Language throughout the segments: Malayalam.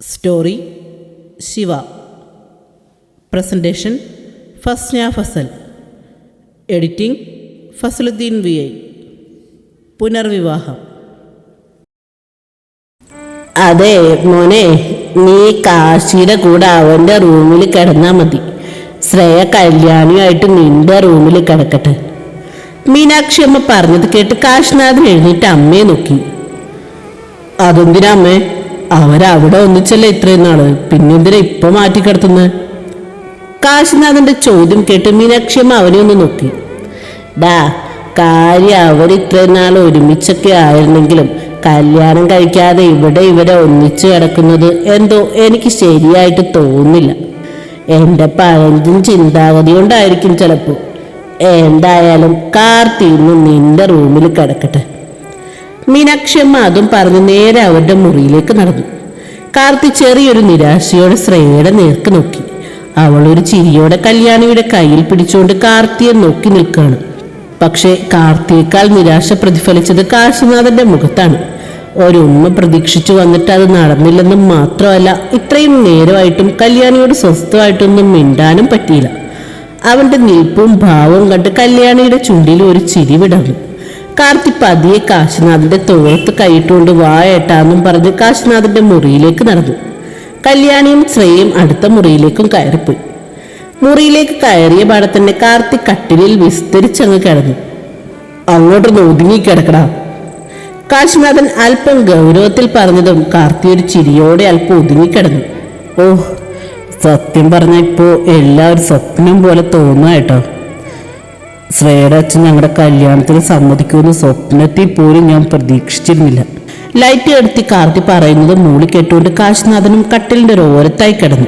Story Shiva presentation Fasna Fasal editing Fasaluddin V I പുനർവിവാഹം അതെ മോനെ നീ കാശിയുടെ കൂടെ അവന്റെ റൂമിൽ കിടന്നാൽ മതി. ശ്രേയ കല്യാണിയായിട്ട് നിന്റെ റൂമിൽ കിടക്കട്ടെ. മീനാക്ഷി അമ്മ പറഞ്ഞത് കേട്ട് കാശ്നാഥൻ എഴുന്നേറ്റ് അമ്മയെ നോക്കി. അതെന്തിനാ അമ്മേ? അവരവിടെ ഒന്നിച്ചല്ല ഇത്രയും നാൾ? പിന്നെന്തിനാ ഇപ്പൊ മാറ്റി കിടത്തുന്നത് കാശിനാഥന്റെ ചോദ്യം കേട്ട് മീനാക്ഷി അമ്മ അവനെ ഒന്ന് നോക്കി. ഡാ കാര്യം അവർ ഇത്രയും നാൾ ഒരുമിച്ചൊക്കെ ആയിരുന്നെങ്കിലും കല്യാണം കഴിക്കാതെ ഇവിടെ ഇവരെ ഒന്നിച്ചു കിടക്കുന്നത് എന്തോ എനിക്ക് ശരിയായിട്ട് തോന്നില്ല എന്റെ പഴഞ്ചും ചിന്താഗതി കൊണ്ടായിരിക്കും ചിലപ്പോൾ എന്തായാലും കാർത്തി നിന്റെ റൂമിൽ കിടക്കട്ടെ. മീനാക്ഷിയമ്മ അതും പറഞ്ഞ് നേരെ അവരുടെ മുറിയിലേക്ക് നടന്നു. കാർത്തി ചെറിയൊരു നിരാശയോടെ ശ്രേയയുടെ നേർക്ക് നോക്കി. അവൾ ഒരു ചിരിയോടെ കല്യാണിയുടെ കയ്യിൽ പിടിച്ചുകൊണ്ട് കാർത്തിയെ നോക്കി നിൽക്കുകയാണ്. പക്ഷേ കാർത്തിയേക്കാൾ നിരാശ പ്രതിഫലിച്ചത് കാശിനാഥന്റെ മുഖത്താണ്. ഒരുമ്മ പ്രതീക്ഷിച്ചു വന്നിട്ട് അത് നടന്നില്ലെന്നും മാത്രമല്ല ഇത്രയും നേരമായിട്ടും കല്യാണിയോട് സ്വസ്ഥമായിട്ടൊന്നും മിണ്ടാനും പറ്റിയില്ല. അവന്റെ നിൽപ്പും ഭാവവും കണ്ട് കല്യാണിയുടെ ചുണ്ടിൽ ഒരു ചിരി വിടർന്നു. കാർത്തി പതിയെ കാശിനാഥിന്റെ തോളത്ത് കൈയിട്ടുകൊണ്ട് വായേട്ടാന്നും പറഞ്ഞ് കാശിനാഥിന്റെ മുറിയിലേക്ക് നടന്നു. കല്യാണിയും ശ്രേയും അടുത്ത മുറിയിലേക്കും കയറിപ്പോയി. മുറിയിലേക്ക് കയറിയ പാടെ തന്നെ കാർത്തി കട്ടിലിൽ വിസ്തരിച്ചങ്ങ് കിടന്നു. അങ്ങോട്ട് ഒതുങ്ങി കിടക്കടാ. കാശിനാഥൻ അല്പം ഗൗരവത്തിൽ പറഞ്ഞതും കാർത്തി ഒരു ചിരിയോടെ അല്പം ഒതുങ്ങിക്കിടന്നു ഓ സത്യം പറഞ്ഞ ഇപ്പോ എല്ലാവരും സ്വപ്നം പോലെ തോന്നുക കേട്ടോ. ശ്രേയുടെ അച്ഛൻ ഞങ്ങളുടെ കല്യാണത്തിന് സമ്മതിക്കുമെന്ന് സ്വപ്നത്തിൽ പോലും ഞാൻ പ്രതീക്ഷിച്ചിരുന്നില്ല. ലൈറ്റ് എടുത്തി കാർത്തി പറയുന്നത് മൂളി കേട്ടുകൊണ്ട് കാശിനാഥനും കട്ടിലിന്റെ ഒരു ഓരത്തായി കിടന്നു.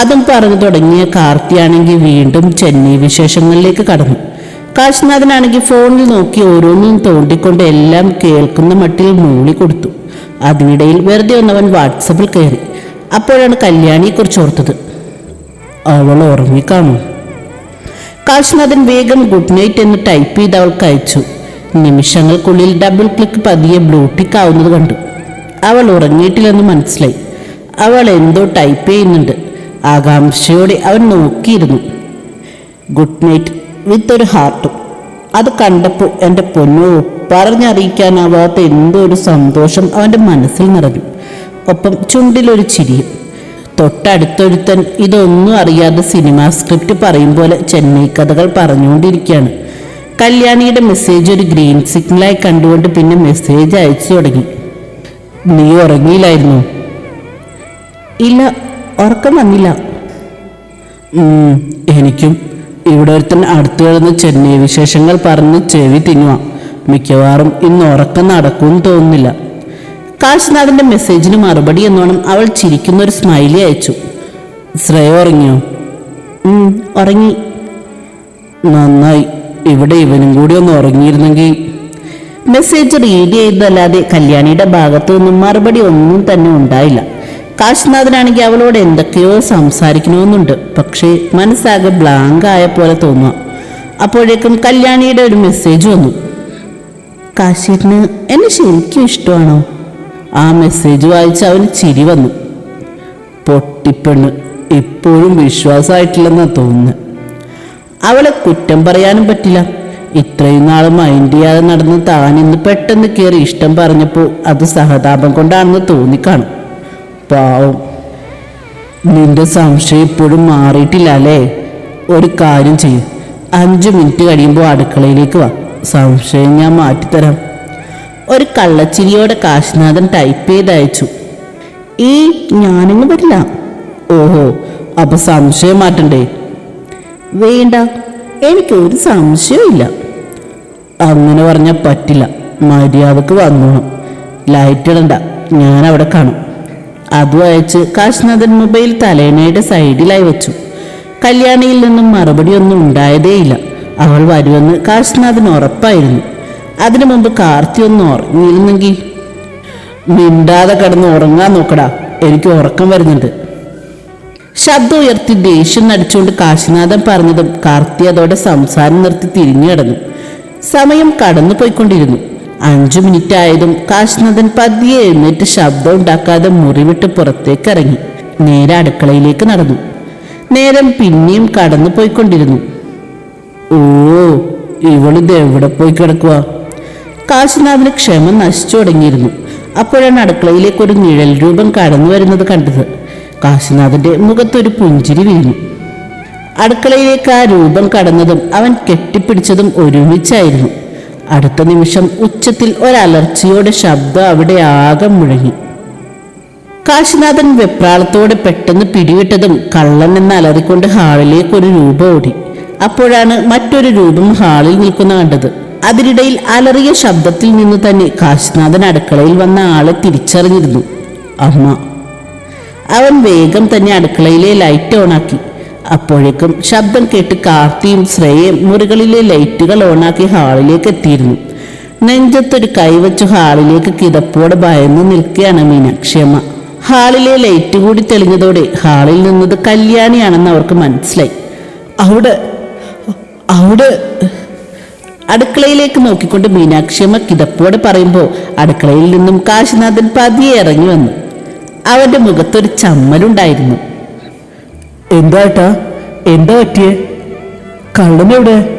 അതും പറഞ്ഞു തുടങ്ങിയ കാർത്തിയാണെങ്കിൽ വീണ്ടും ചെന്നൈ വിശേഷങ്ങളിലേക്ക് കടന്നു. കാശിനാഥനാണെങ്കിൽ ഫോണിൽ നോക്കി ഓരോന്നും തോണ്ടിക്കൊണ്ട് എല്ലാം കേൾക്കുന്ന മട്ടിൽ മൂളി കൊടുത്തു. അതിനിടയിൽ വെറുതെ ഒന്നവൻ വാട്സപ്പിൽ കയറി. അപ്പോഴാണ് കല്യാണിയെക്കുറിച്ച് ഓർത്തത്. അവൾ ഉറങ്ങിക്കാണോ. കാശ്നാഥൻ വേഗം ഗുഡ് നൈറ്റ് എന്ന് ടൈപ്പ് ചെയ്ത് അവൾക്ക് അയച്ചു. നിമിഷങ്ങൾക്കുള്ളിൽ ഡബിൾ ക്ലിക്ക് പതിയെ ബ്ലൂട്ടിക്ക് ആവുന്നത് കണ്ടു. അവൾ ഉറങ്ങിയിട്ടില്ലെന്ന് മനസ്സിലായി. അവൾ എന്തോ ടൈപ്പ് ചെയ്യുന്നുണ്ട്. ആകാംക്ഷയോടെ അവൻ നോക്കിയിരുന്നു. ഗുഡ് നൈറ്റ് വിത്ത് ഒരു ഹാർട്ടും അത് കണ്ടപ്പോൾ എന്റെ പൊന്നോ പറഞ്ഞറിയിക്കാനാവാത്ത എന്തോ ഒരു സന്തോഷം അവന്റെ മനസ്സിൽ നിറഞ്ഞു. ഒപ്പം ചുണ്ടിലൊരു ചിരിയും. തൊട്ടടുത്തൊരുത്തൻ ഇതൊന്നും അറിയാതെ സിനിമാ സ്ക്രിപ്റ്റ് പറയും പോലെ ചെന്നൈ കഥകൾ പറഞ്ഞുകൊണ്ടിരിക്കുകയാണ്. കല്യാണിയുടെ മെസ്സേജ് ഒരു ഗ്രീൻ സിഗ്നലായി കണ്ടുകൊണ്ട് പിന്നെ മെസ്സേജ് അയച്ചു തുടങ്ങി. നീ ഉറങ്ങിയില്ലായിരുന്നു? ഇല്ല ഉറക്കം വന്നില്ല. എനിക്കും. ഇവിടെ ഒരുത്തൻ അടുത്ത് കിടന്ന് ചെന്നൈ വിശേഷങ്ങൾ പറഞ്ഞ് ചെവി തിന്നുക മിക്കവാറും ഇന്ന് ഉറക്കം നടക്കുമെന്ന് തോന്നുന്നില്ല. കാശിനാഥന്റെ മെസ്സേജിന് മറുപടി എന്നോണം അവൾ ചിരിക്കുന്ന ഒരു സ്മൈലി അയച്ചു. ശ്രേയ ഉറങ്ങിയോ? ഉറങ്ങി. നന്നായി. ഇവിടെ ഇവനും കൂടി ഒന്ന് ഉറങ്ങിയിരുന്നെങ്കിൽ. മെസ്സേജ് റീഡ് ചെയ്തല്ലാതെ കല്യാണിയുടെ ഭാഗത്തു നിന്നും മറുപടി ഒന്നും തന്നെ ഉണ്ടായില്ല. കാശ്നാഥനാണെങ്കിൽ അവളോട് എന്തൊക്കെയോ സംസാരിക്കണമെന്നുണ്ട്. പക്ഷേ മനസ്സാകെ ബ്ലാങ്ക് ആയ പോലെ തോന്നുക. അപ്പോഴേക്കും കല്യാണിയുടെ ഒരു മെസ്സേജ് വന്നു. കാശീറിന് എന്നെ ശരിക്കും ഇഷ്ടമാണോ? ആ മെസ്സേജ് വായിച്ച് അവന് ചിരി വന്നു. പൊട്ടിപ്പെണ്ണ്. ഇപ്പോഴും വിശ്വാസമായിട്ടില്ലെന്നാ തോന്നുന്നത് അവളെ കുറ്റം പറയാനും പറ്റില്ല. ഇത്രയും നാൾ മൈൻഡ് ചെയ്യാതെ നടന്ന് താൻ ഇന്ന് പെട്ടെന്ന് കയറി ഇഷ്ടം പറഞ്ഞപ്പോൾ അത് സഹതാപം കൊണ്ടാണെന്ന് തോന്നിക്കാണും. പാവം. നിന്റെ സംശയം ഇപ്പോഴും മാറിയിട്ടില്ല അല്ലേ? ഒരു കാര്യം ചെയ്യും. അഞ്ച് മിനിറ്റ് കഴിയുമ്പോൾ അടുക്കളയിലേക്ക് വാ. സംശയം ഞാൻ മാറ്റിത്തരാം. ഒരു കള്ളച്ചിരിയോടെ കാശിനാഥൻ ടൈപ്പ് ചെയ്ത് അയച്ചു ഈ ഞാനിങ്ങ് പറ്റില്ല ഓഹോ അപ്പൊ സംശയം മാറ്റണ്ടേ. വേണ്ട എനിക്കൊരു സംശയമില്ല അങ്ങനെ പറഞ്ഞാൽ പറ്റില്ല മര്യാദയ്ക്ക് വന്നോണം. ലൈറ്റ് ഇടണ്ട ഞാൻ അവിടെ കാണും. അതും അയച്ച് കാശ്നാഥൻ മൊബൈൽ തലേണയുടെ സൈഡിലായി വെച്ചു. കല്യാണിയിൽ നിന്നും മറുപടി ഒന്നും ഉണ്ടായതേയില്ല. അവൾ വരുമെന്ന് കാശ്നാഥൻ ഉറപ്പായിരുന്നു. അതിനു മുമ്പ് കാർത്തി ഒന്ന് ഉറങ്ങിയിരുന്നെങ്കിൽ മിണ്ടാതെ കിടന്ന് ഉറങ്ങാൻ നോക്കടാ. എനിക്ക് ഉറക്കം വരുന്നുണ്ട്. ശബ്ദം ഉയർത്തി ദേഷ്യം നടിച്ചുകൊണ്ട് കാശിനാഥൻ പറഞ്ഞതും കാർത്തി അതോടെ സംസാരം നിർത്തി തിരിഞ്ഞു കിടന്നു. സമയം കടന്നു പോയിക്കൊണ്ടിരുന്നു. അഞ്ചു മിനിറ്റ് ആയതും കാശിനാഥൻ പതിയെ എഴുന്നേറ്റ് ശബ്ദം ഉണ്ടാക്കാതെ മുറിവിട്ട് പുറത്തേക്ക് ഇറങ്ങി. നേരെ അടുക്കളയിലേക്ക് നടന്നു. നേരം പിന്നെയും കടന്നു പോയിക്കൊണ്ടിരുന്നു. ഓ ഇവളിത് എവിടെ പോയി കിടക്കുക കാശിനാഥന് ക്ഷേമം നശിച്ചു തുടങ്ങിയിരുന്നു. അപ്പോഴാണ് അടുക്കളയിലേക്ക് ഒരു നിഴൽ രൂപം കടന്നു വരുന്നത് കണ്ടത്. കാശിനാഥന്റെ മുഖത്തൊരു പുഞ്ചിരി വീണു. അടുക്കളയിലേക്ക് ആ രൂപം കടന്നതും അവൻ കെട്ടിപ്പിടിച്ചതും ഒരുമിച്ചായിരുന്നു. അടുത്ത നിമിഷം ഉച്ചത്തിൽ ഒരലർച്ചയോടെ ശബ്ദം അവിടെ ആകെ മുഴങ്ങി. കാശിനാഥൻ വെപ്രാളത്തോടെ പെട്ടെന്ന് പിടിവിട്ടതും കള്ളൻ എന്ന് അലറിക്കൊണ്ട് ഹാളിലേക്ക് ഒരു രൂപം ഓടി. അപ്പോഴാണ് മറ്റൊരു രൂപം ഹാളിൽ നിൽക്കുന്ന കണ്ടത്. അതിനിടയിൽ അലറിയ ശബ്ദത്തിൽ നിന്ന് തന്നെ കാശിനാഥൻ അടുക്കളയിൽ വന്ന ആളെ തിരിച്ചറിഞ്ഞിരുന്നു. അമ്മ. അവൻ വേഗം തന്നെ അടുക്കളയിലെ ലൈറ്റ് ഓണാക്കി അപ്പോഴേക്കും ശബ്ദം കേട്ട് കാർത്തിയും ശ്രേയയും മുറികളിലെ ലൈറ്റുകൾ ഓണാക്കി ഹാളിലേക്ക് എത്തിയിരുന്നു. നെഞ്ചത്തൊരു കൈവച്ചു ഹാളിലേക്ക് കിതപ്പോടെ ഭയന്ന് നിൽക്കുകയാണ് മീനാക്ഷിയമ്മ ഹാളിലെ ലൈറ്റ് കൂടി തെളിഞ്ഞതോടെ ഹാളിൽ നിന്നത് കല്യാണിയാണെന്ന് അവർക്ക് മനസ്സിലായി. അവിടെ അവിടെ അടുക്കളയിലേക്ക് നോക്കിക്കൊണ്ട് മീനാക്ഷിയമ്മ കിതപ്പോടെ പറയുമ്പോൾ അടുക്കളയിൽ നിന്നും കാശിനാഥൻ പതിയെ ഇറങ്ങി വന്നു. അവന്റെ മുഖത്തൊരു ചമ്മലുണ്ടായിരുന്നു. എന്താട്ടാ എന്താ പറ്റിയേ? കള്ളനെവിടെ?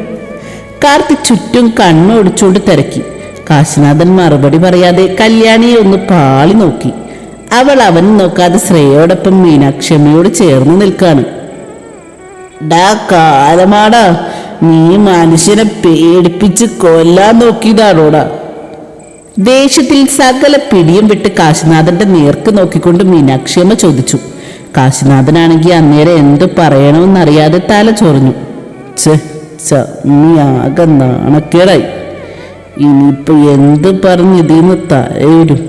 കാർത്തി ചുറ്റും കണ്ണോടിച്ചുകൊണ്ട് തിരക്കി. കാശിനാഥൻ മറുപടി പറയാതെ കല്യാണിയെ ഒന്ന് പാളി നോക്കി. അവൾ അവൻ നോക്കാതെ ശ്രേയോടൊപ്പം മീനാക്ഷമ്മയോട് ചേർന്ന് നിൽക്കാണ്. ഡാ കാലമാടാ. നീ മനുഷ്യനെ പേടിപ്പിച്ച് കൊല്ലാൻ നോക്കിയതാണോടാ? ദേഷ്യത്തിൽ സകല പിടിയും വിട്ട് കാശിനാഥന്റെ നേർക്ക് നോക്കിക്കൊണ്ട് മീനാക്ഷിയമ്മ ചോദിച്ചു. കാശിനാഥനാണെങ്കിൽ അന്നേരം എന്ത് പറയണമെന്നറിയാതെ തല ചൊറിഞ്ഞു. ആകെ നാണക്കേടായി. ഇനിയിപ്പോ എന്ത് പറഞ്ഞു ഇതിന്ന് തരും?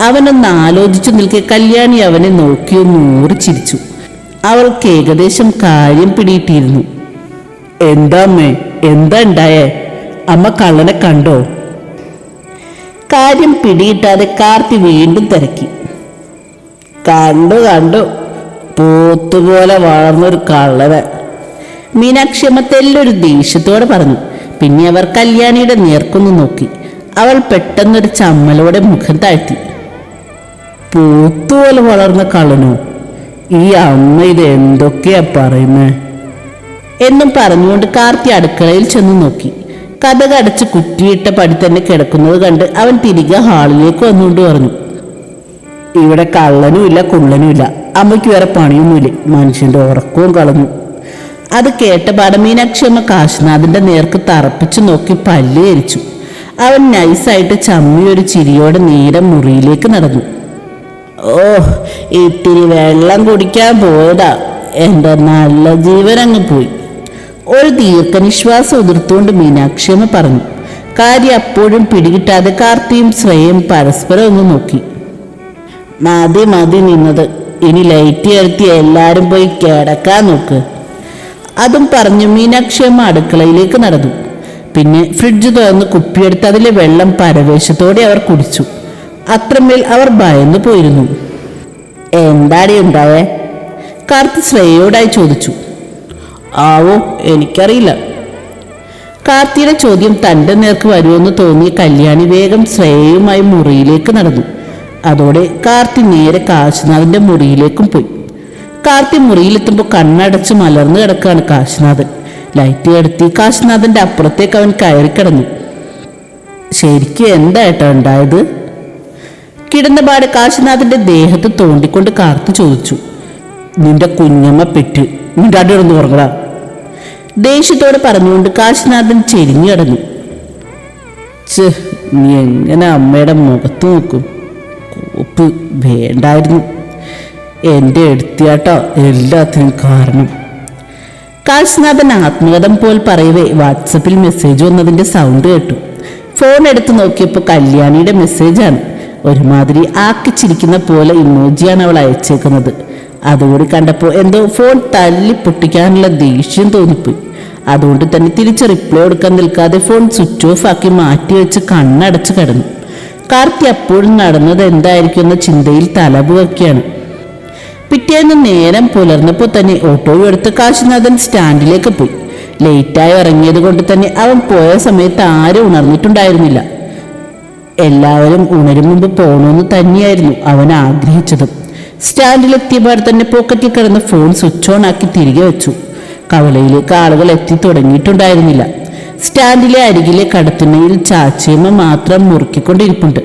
അവനൊന്ന് ആലോചിച്ചു നിൽക്കെ കല്യാണി അവനെ നോക്കിയോ നൂറ് ചിരിച്ചു അവൾക്ക് ഏകദേശം കാര്യം പിടിയിട്ടിരുന്നു. എന്താ അമ്മേ എന്താ ഉണ്ടായേ അമ്മ കള്ളനെ കണ്ടോ? കാര്യം പിടിയിട്ടാതെ കാർത്തി വീണ്ടും തിരക്കി. കണ്ടു കണ്ടു. പോത്തുപോലെ വളർന്നൊരു കള്ളന് മീനാക്ഷിയമ്മ തെല്ലൊരു ദേഷ്യത്തോടെ പറഞ്ഞു. പിന്നെ അവർ കല്യാണിയുടെ നേർക്കൊന്ന് നോക്കി. അവൾ പെട്ടെന്നൊരു ചമ്മലോടെ മുഖം താഴ്ത്തി. പോത്തുപോലെ വളർന്ന കള്ളനോ? ഈ അമ്മ ഇത് എന്തൊക്കെയാ പറയുന്നേ? എന്നും പറഞ്ഞുകൊണ്ട് കാർത്തി അടുക്കളയിൽ ചെന്നു നോക്കി. കഥക അടച്ച് കുറ്റിയിട്ട പടി തന്നെ കിടക്കുന്നത് കണ്ട് അവൻ തിരികെ ഹാളിലേക്ക് വന്നുകൊണ്ട് പറഞ്ഞു ഇവിടെ കള്ളനുമില്ല കുള്ളനുമില്ല അമ്മയ്ക്ക് വേറെ പണിയൊന്നുമില്ല. മനുഷ്യന്റെ ഉറക്കവും കളഞ്ഞു. അത് കേട്ട പടമീനാക്ഷമ്മ കാശിനാഥിന്റെ നേർക്ക് തറപ്പിച്ചു നോക്കി പല്ല് കരിച്ചു അവൻ നൈസായിട്ട് ചമ്മി ഒരു ചിരിയോടെ നേരെ മുറിയിലേക്ക് നടന്നു. ഓ ഇത്തിരി വെള്ളം കുടിക്കാൻ പോയതാ. എന്റെ നല്ല ജീവൻ അങ്ങ് പോയി. ഒരു ദീർഘനിശ്വാസം ഉതിർത്തുകൊണ്ട് മീനാക്ഷിയമ്മ പറഞ്ഞു. കാര്യം അപ്പോഴും പിടികിട്ടാതെ കാർത്തിയും ശ്രേയും പരസ്പരം ഒന്ന് നോക്കി. മതി മതി നിന്നത്. ഇനി ലൈറ്റ് കയറ്റി എല്ലാവരും പോയി കിടക്കാൻ നോക്ക്. അതും പറഞ്ഞു മീനാക്ഷിയമ്മ അടുക്കളയിലേക്ക് നടന്നു. പിന്നെ ഫ്രിഡ്ജ് തുറന്ന് കുപ്പിയെടുത്ത് അതിലെ വെള്ളം പരവേശത്തോടെ അവർ കുടിച്ചു. അത്രമേൽ അവർ ഭയന്നു പോയിരുന്നു. എന്താടി ഉണ്ടാവേ കാർത്തി ശ്രേയോടായി ചോദിച്ചു. ആവോ എനിക്കറിയില്ല. കാർത്തിയുടെ ചോദ്യം തന്റെ നേർക്ക് വരുമെന്ന് തോന്നിയ കല്യാണി വേഗം ശ്രേയയുമായി മുറിയിലേക്ക് നടന്നു. അതോടെ കാർത്തി നേരെ കാശിനാഥന്റെ മുറിയിലേക്കും പോയി. കാർത്തി മുറിയിലെത്തുമ്പോൾ കണ്ണടച്ച് മലർന്നു കിടക്കുകയാണ് കാശിനാഥൻ. ലൈറ്റ് കടത്തി കാശിനാഥന്റെ അപ്പുറത്തേക്ക് അവൻ കയറി കിടന്നു. ശരിക്കും എന്താ ഏട്ടാ ഉണ്ടായത്? കിടന്നപാട് കാശിനാഥന്റെ ദേഹത്ത് തോണ്ടിക്കൊണ്ട് കാർത്തി ചോദിച്ചു. നിന്റെ കുഞ്ഞമ്മ പെറ്റ് നിന്റെ അടിയൊന്ന് ഉറങ്ങടാ. ദേഷ്യത്തോടെ പറഞ്ഞുകൊണ്ട് കാശിനാഥൻ ചെരിഞ്ഞു കിടന്നു. നീ എങ്ങനെ അമ്മയുടെ മുഖത്ത് നോക്കും? കോപ്പ് വേണ്ടായിരുന്നു. എന്റെ എടുത്തിയാട്ടോ എല്ലാത്തിനും കാരണം. കാശിനാഥൻ ആത്മകഥം പോൽ പറയവേ വാട്സപ്പിൽ മെസ്സേജ് വന്നതിന്റെ സൗണ്ട് കേട്ടു. ഫോൺ എടുത്ത് നോക്കിയപ്പോൾ കല്യാണിയുടെ മെസ്സേജാണ്. ഒരുമാതിരി ആക്കിച്ചിരിക്കുന്ന പോലെ ഇമോജിയാണ് അവൾ അയച്ചേക്കുന്നത്. അതുകൂടി കണ്ടപ്പോൾ എന്തോ ഫോൺ തല്ലി പൊട്ടിക്കാനുള്ള ദേഷ്യം തോന്നിപ്പോയി. അതുകൊണ്ട് തന്നെ തിരിച്ച് റിപ്ലൈ കൊടുക്കാൻ നിൽക്കാതെ ഫോൺ സ്വിച്ച് ഓഫ് ആക്കി മാറ്റി വെച്ച് കണ്ണടച്ച് കിടന്നു. കാർത്തി അപ്പോഴും നടന്നത് എന്തായിരിക്കും എന്ന ചിന്തയിൽ തലപുകയാണ് പിറ്റേന്ന് നേരം പുലർന്നപ്പോൾ തന്നെ ഓട്ടോ എടുത്ത് കാശിനാഥൻ സ്റ്റാൻഡിലേക്ക് പോയി. ലേറ്റായി ഇറങ്ങിയത് കൊണ്ട് തന്നെ അവൻ പോയ സമയത്ത് ആരും ഉണർന്നിട്ടുണ്ടായിരുന്നില്ല. എല്ലാവരും ഉണരും മുമ്പ് പോകണമെന്ന് തന്നെയായിരുന്നു അവൻ ആഗ്രഹിച്ചതും. സ്റ്റാൻഡിലെത്തിയപാട് തന്നെ പോക്കറ്റിൽ കിടന്ന ഫോൺ സ്വിച്ച് ഓൺ ആക്കി തിരികെ വെച്ചു. കവലയിലേക്ക് ആളുകൾ എത്തി തുടങ്ങിയിട്ടുണ്ടായിരുന്നില്ല. സ്റ്റാൻഡിലെ അരികിലെ കടത്തിമയിൽ ചാച്ചിയമ്മ മാത്രം മുറുക്കിക്കൊണ്ടിരിപ്പുണ്ട്.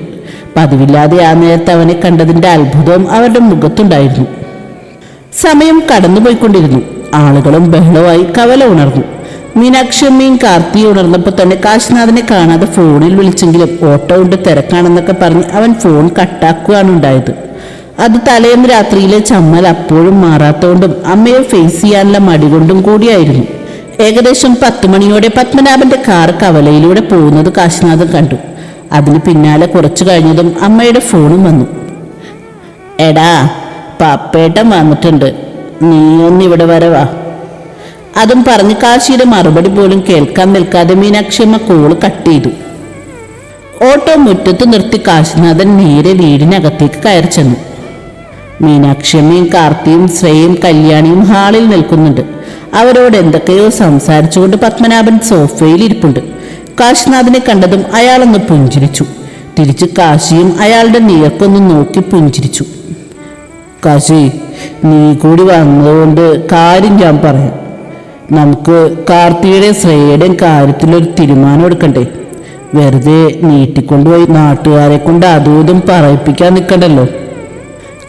പതിവില്ലാതെ ആ നേരത്തെ അവനെ കണ്ടതിന്റെ അത്ഭുതവും അവരുടെ മുഖത്തുണ്ടായിരുന്നു. സമയം കടന്നുപോയിക്കൊണ്ടിരുന്നു. ആളുകളും ബഹളമായി കവല ഉണർന്നു. മീനാക്ഷമ്മയും കാർത്തിയും ഉണർന്നപ്പോൾ തന്നെ കാശിനാഥനെ കാണാതെ ഫോണിൽ വിളിച്ചെങ്കിലും ഓട്ടോ ഉണ്ട് തിരക്കാണെന്നൊക്കെ പറഞ്ഞ് അവൻ ഫോൺ കട്ടാക്കുകയാണ് ഉണ്ടായത്. അത് തലേന്ന് രാത്രിയിലെ ചമ്മൽ അപ്പോഴും മാറാത്തോണ്ടും അമ്മയെ ഫേസ് ചെയ്യാനുള്ള മടി കൊണ്ടും കൂടിയായിരുന്നു. ഏകദേശം പത്ത് മണിയോടെ പത്മനാഭന്റെ കാർ കവലയിലൂടെ പോകുന്നത് കാശിനാഥൻ കണ്ടു. അതിന് പിന്നാലെ കുറച്ചു കഴിഞ്ഞതും അമ്മയുടെ ഫോണും വന്നു. എടാ പപ്പേട്ടൻ വന്നിട്ടുണ്ട്. നീ ഒന്നിവിടെ വരെ വാ. അതും പറഞ്ഞ് കാശിയുടെ മറുപടി പോലും കേൾക്കാൻ നിൽക്കാതെ മീനാക്ഷിയമ്മ കോൾ കട്ട് ചെയ്തു. ഓട്ടോ മുറ്റത്ത് നിർത്തി കാശിനാഥൻ നേരെ വീടിനകത്തേക്ക് കയറി ചെന്നു. മീനാക്ഷിയമ്മയും കാർത്തിയും ശ്രേയും കല്യാണിയും ഹാളിൽ നിൽക്കുന്നുണ്ട്. അവരോട് എന്തൊക്കെയോ സംസാരിച്ചുകൊണ്ട് പത്മനാഭൻ സോഫയിൽ ഇരിപ്പുണ്ട്. കാശിനാഥിനെ കണ്ടതും അയാളൊന്ന് പുഞ്ചിരിച്ചു. തിരിച്ച് കാശിയും അയാളുടെ നീയക്കൊന്ന് നോക്കി പുഞ്ചിരിച്ചു. കാശി നീ കൂടി വന്നതുകൊണ്ട് കാര്യം ഞാൻ പറയാം. നമുക്ക് കാർത്തിയുടെ ശ്രേയുടെ കാര്യത്തിലൊരു തീരുമാനം എടുക്കണ്ടേ? വെറുതെ നീട്ടിക്കൊണ്ടുപോയി നാട്ടുകാരെ കൊണ്ട് അതും ഇതും പറയിപ്പിക്കാൻ നിൽക്കണ്ടല്ലോ.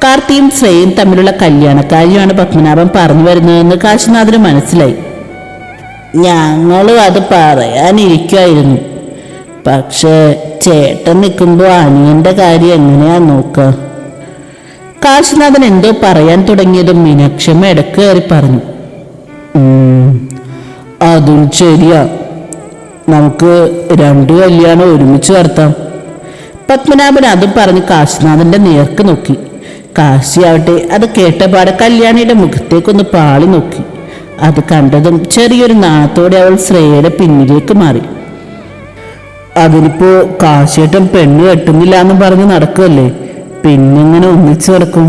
കാർത്തിയും ശ്രേയും തമ്മിലുള്ള കല്യാണ കാര്യമാണ് പത്മനാഭൻ പറഞ്ഞു വരുന്നതെന്ന് കാശിനാഥന് മനസ്സിലായി. ഞങ്ങളും അത് പറയാനിരിക്കുമായിരുന്നു പക്ഷേ ചേട്ടൻ നിൽക്കുമ്പോൾ അനിയന്റെ കാര്യം എങ്ങനെയാ നോക്കുക കാശിനാഥൻ എന്തോ പറയാൻ തുടങ്ങിയതും മീനാക്ഷമ്മ ഇടയ്ക്ക് കയറി പറഞ്ഞു. "ഉം, അതും ശരിയാ. നമുക്ക് രണ്ടു കല്യാണം ഒരുമിച്ച് നടത്താം. പത്മനാഭൻ അതും പറഞ്ഞ് കാശിനാഥന്റെ നേർക്ക് നോക്കി. കാശിയാവട്ടെ. അത് കേട്ടപാടെ കല്യാണിയുടെ മുഖത്തേക്കൊന്ന് പാളി നോക്കി. അത് കണ്ടതും ചെറിയൊരു നാണത്തോടെ അവൾ ശ്രേയയുടെ പിന്നിലേക്ക് മാറി. അതിനിപ്പോ കാശിയേട്ടൻ പെണ്ണ് കെട്ടുന്നില്ല എന്ന് പറഞ്ഞ് നടക്കുമല്ലേ പിന്നെങ്ങനെ ഒന്നിച്ചു നടക്കും?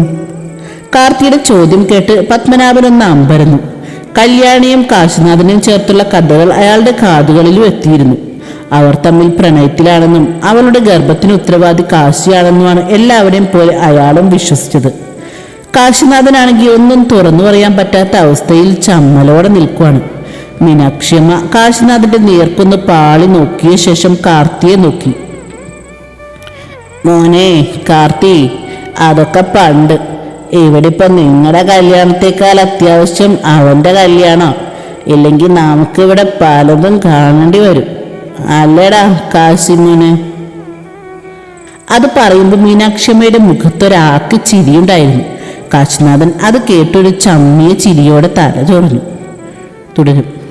കാർത്തിയുടെ ചോദ്യം കേട്ട് പത്മനാഭൻ ഒന്ന് അമ്പരന്നു. കല്യാണിയും കാശിനാഥനെയും ചേർത്തുള്ള കഥകൾ അയാളുടെ കാതുകളിലും എത്തിയിരുന്നു. അവർ തമ്മിൽ പ്രണയത്തിലാണെന്നും അവളുടെ ഗർഭത്തിന് ഉത്തരവാദി കാശിയാണെന്നുമാണ് എല്ലാവരെയും പോലെ അയാളും വിശ്വസിച്ചത്. കാശിനാഥനാണെങ്കിൽ ഒന്നും തുറന്നു പറയാൻ പറ്റാത്ത അവസ്ഥയിൽ ചമ്മലോടെ നിൽക്കുവാണ്. മീനാക്ഷിയമ്മ കാശിനാഥന്റെ നേർക്കൊന്ന് പാളി നോക്കിയ ശേഷം കാർത്തിയെ നോക്കി. മോനെ കാർത്തി അതൊക്കെ പണ്ട്. ഇവിടെ ഇപ്പൊ നിങ്ങളുടെ കല്യാണത്തെക്കാൾ അത്യാവശ്യം അവന്റെ കല്യാണം. ഇല്ലെങ്കിൽ നമുക്കിവിടെ പലതും കാണേണ്ടി വരും. അല്ലേടാ കാശിമോനെ അത് പറയുമ്പോൾ മീനാക്ഷമ്മയുടെ മുഖത്തൊരാക്ക് ചിരിയുണ്ടായിരുന്നു. കാശിനാഥൻ അത് കേട്ടൊരു ചമ്മിയ ചിരിയോടെ തല ചൊറിഞ്ഞു. തുടരും.